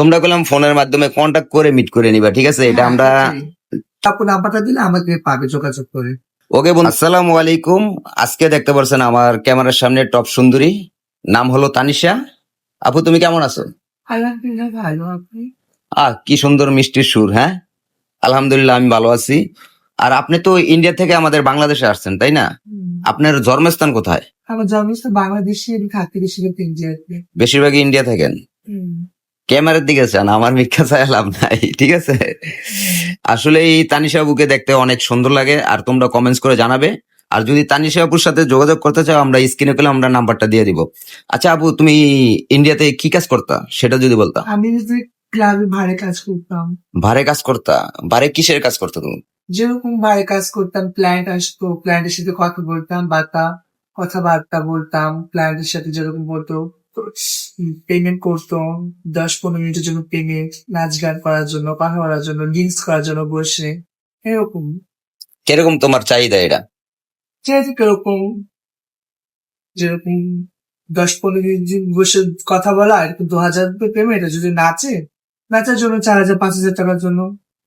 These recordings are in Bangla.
তোমরা বললাম ফোনের মাধ্যমে কন্টাক্ট করে মিট করে নিবা ঠিক আছে? এটা আমরা তারপর নাম্বারটা দিলে আমাকে পাবে যোগাযোগ করে। ওকে বন্ধু আসসালামু আলাইকুম। আজকে দেখতে পারছেন আমার ক্যামেরার সামনে টপ সুন্দরী। নাম হলো তানিশা। আপু তুমি কেমন আছো? আলহামদুলিল্লাহ ভালো। আপনি? আহ কি সুন্দর মিষ্টির সুর হ্যাঁ? আলহামদুলিল্লাহ আমি ভালো আছি। আর আপনি তো ইন্ডিয়া থেকে আমাদের বাংলাদেশে আসছেন তাই না? আপনার জন্মস্থান কোথায়? আমার জন্মস্থান বাংলাদেশে আমি থাকতে বেশি ইন্ডিয়াতে বেশিরভাগই ইন্ডিয়া থাকেন। ক্যামেরার দিকে চান আমার মিথ্যা চাই লাভ নাই ঠিক আছে? আসলে এই তানিশা বুকে দেখতে অনেক সুন্দর লাগে আর তোমরা কমেন্টস করে জানাবে। আর যদি তানিশা আপুর সাথে যোগাযোগ করতে চাও আমরা স্ক্রিনে পেলে আমরা নাম্বারটা দিয়ে দিব। আচ্ছা আপু তুমি ইন্ডিয়াতে কি কাজ করতা? সেটা যদি বলতা। আমি যদি ক্লাবে ভারে কাজ করতাম। ভারে কাজ করতা? ভারে কিসের কাজ করতা তুমি? যেরকম ভারে কাজ করতাম প্ল্যান্ট আসতো প্ল্যান্টের সাথে কথা বলতাম বার্তা কথাবার্তা বলতাম ক্লায়েন্টের সাথে যেরকম বলতো পেমেন্ট করতো দশ পনেরো মিনিটের জন্য পেমেন্ট নাচ গান করার জন্য কথা বলার জন্য লিঙ্কস করার জন্য বসে। এরকম। কীরকম তোমার চাহিদা এটা? যেহেতু কীরকম? যেরকম দশ পনেরো মিনিট যে বসে কথা বলা এরকম দু হাজার পেমেন্ট যদি নাচে নাচার জন্য চার হাজার পাঁচ হাজার টাকার জন্য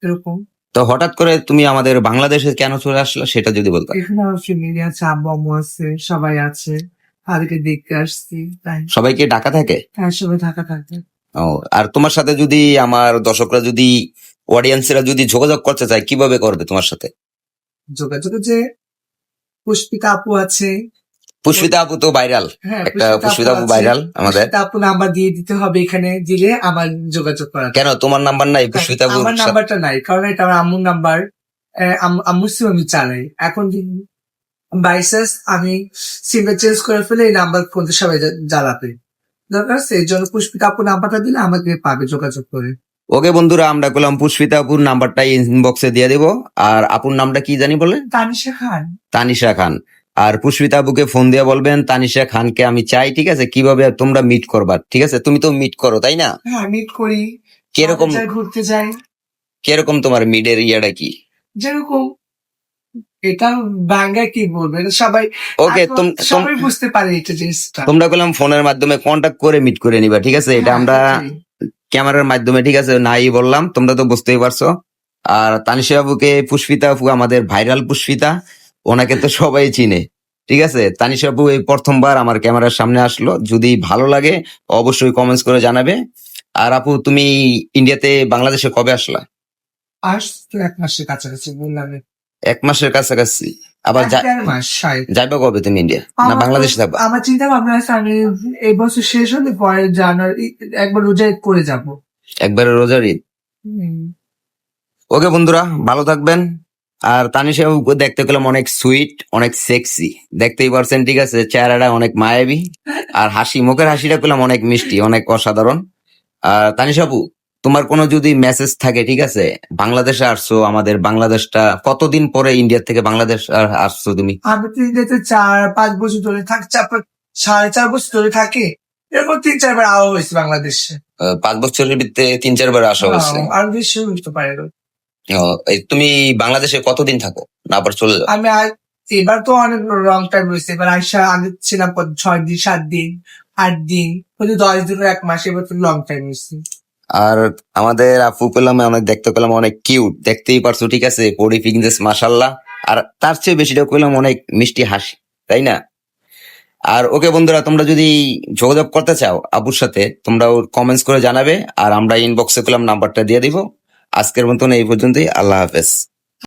এরকম। তো হঠাৎ করে তুমি আমাদের বাংলাদেশে কেন চলে আসলা সেটা যদি বলতা। এখানে আমার ফ্যামিলি আছে আব্বু আম্মু আছে সবাই আছে। তাদেরকে দেখতে আসছি তাই। সবাই কি ঢাকা থাকে? হ্যাঁ সবাই ঢাকা থাকে ও আর তোমার সাথে যদি আমার দর্শকরা যদি অডিয়েন্সেরা যদি যোগাযোগ করতে চায় কীভাবে করবে তোমার সাথে? যোগাযোগে যে পুষ্পিতা আপু আছে। পুষ্পিতা আপু তো ভাইরাল হ্যাঁ একটা পুষ্পিতা আপু ভাইরাল আমাদের। আপু নাম্বার দিয়ে দিতে হবে এখানে দিলে আমার যোগাযোগ করা কেন তোমার নাম্বার নাই? পুষ্পিতা আপুর আমার নাম্বারটা নাই কারণ এটা আমার আম্মুর নাম্বার। আম্মুর সিম আমি চালাই। এখন বাইসাস আমি সিমটা চেঞ্জ করে ফেলে এই নাম্বার ফোন সবাই জ্বালাবে দরকার এই জন্য পুষ্পিতা আপু নাম্বারটা দিলে আমাকে পাবে যোগাযোগ করে। ওকে বন্ধুরা আমরা করলাম পুষ্পিতা আপুর নাম্বারটা ইনবক্সে দিয়ে দেবো। আর আপুর নামটা কি জানি বলে? তানিশা খান। তানিশা খান। আর পুষ্পিতা আপুকে ফোন দিয়ে বলবেন তানিশা খানকে আমি চাই ঠিক আছে? কীভাবে তোমরা মিট করবা ঠিক আছে? তুমি তো মিট করো তাই না? হ্যাঁ মিট করি। কীরকম ঘুরতে যাই। কীরকম তোমার মিডের ইয়াটা কি? যেরকম এটা বাংলা কি বলব? এটা সবাই ওকে সবাই বুঝতে পারে এটা জিনিসটা। তোমরা করলাম ফোনের মাধ্যমে কন্টাক্ট করে মিট করে নিবা ঠিক আছে? এটা হ্যাঁ, আমরা ক্যামেরার মাধ্যমে ঠিক আছে? নাই বললাম তোমরা তো বুঝতেই পারছ। আর তানিশা আপুকে পুষ্পিতা আপু আমাদের ভাইরাল পুষ্পিতা ওনাকে তো সবাই চিনে ঠিক আছে? তানিশা আপু এই প্রথমবার আমার ক্যামেরার সামনে আসলো যদি ভালো লাগে অবশ্যই কমেন্টস করে জানাবে। আর আপু তুমি ইন্ডিয়াতে বাংলাদেশে কবে আসলা? তো এক মাসের কাছাকাছি বললাম এক মাসের কাছাকাছি। আবার যাইবা কবে তুমি ইন্ডিয়া না বাংলাদেশে থাকবা আমার চিন্তা ভাবনা আছে আমি এই বছর শেষ হলে পরে জানুয়ারি একবার রোজা ঈদ করে যাব। একবার রোজার ঈদ? ওকে বন্ধুরা ভালো থাকবেন। আর তানিশা দেখতে পেলাম অনেক সুইট অনেক সেক্সি দেখতেই পারছেন ঠিক আছে? চেহারাটা অনেক মায়াবী। আর হাসি মুখের হাসিটা পেলাম অনেক মিষ্টি অনেক অসাধারণ। আর তানিশা আপু তোমার কোনো যদি মেসেজ থাকে ঠিক আছে? বাংলাদেশে আসছো আমাদের বাংলাদেশটা কতদিন পরে ইন্ডিয়া থেকে বাংলাদেশ আসছো তুমি? আমি তো ইন্ডিয়াতে চার পাঁচ বছর ধরে থাকি চার সাড়ে চার বছর ধরে থাকে। এরকম তিন চারবার আওয়া হয়েছে বাংলাদেশে। পাঁচ বছরের ভিতরে তিন চারবার আসা হয়েছে। আর বেশি হতে পারে তুমি বাংলাদেশে কতদিন থাকো? না আবার চলে যাও। আমি এবার তো অনেক রং টাইম রয়েছে। এবার আইসা আগে ছিলাম ছয় দিন সাত দিন আট দিন হয়তো দশ দিন এক মাস এবার তো লং টাইম রয়েছে। আর আমাদের আপু পেলাম অনেক দেখতে পেলাম অনেক কিউট দেখতেই পারছ, ঠিক আছে? পরি ফিগনেস মাসাল্লাহ আর তার চেয়ে বেশিটা পেলাম অনেক মিষ্টি হাসি, তাই না? আর ওকে বন্ধুরা, তোমরা যদি যোগাযোগ করতে চাও আপুর সাথে, তোমরা ওর কমেন্টস করে জানাবে, আর আমরা ইনবক্সে পেলাম নাম্বারটা দিয়ে দিব। আজকের মতন এই পর্যন্তই, আল্লাহ হাফেজ।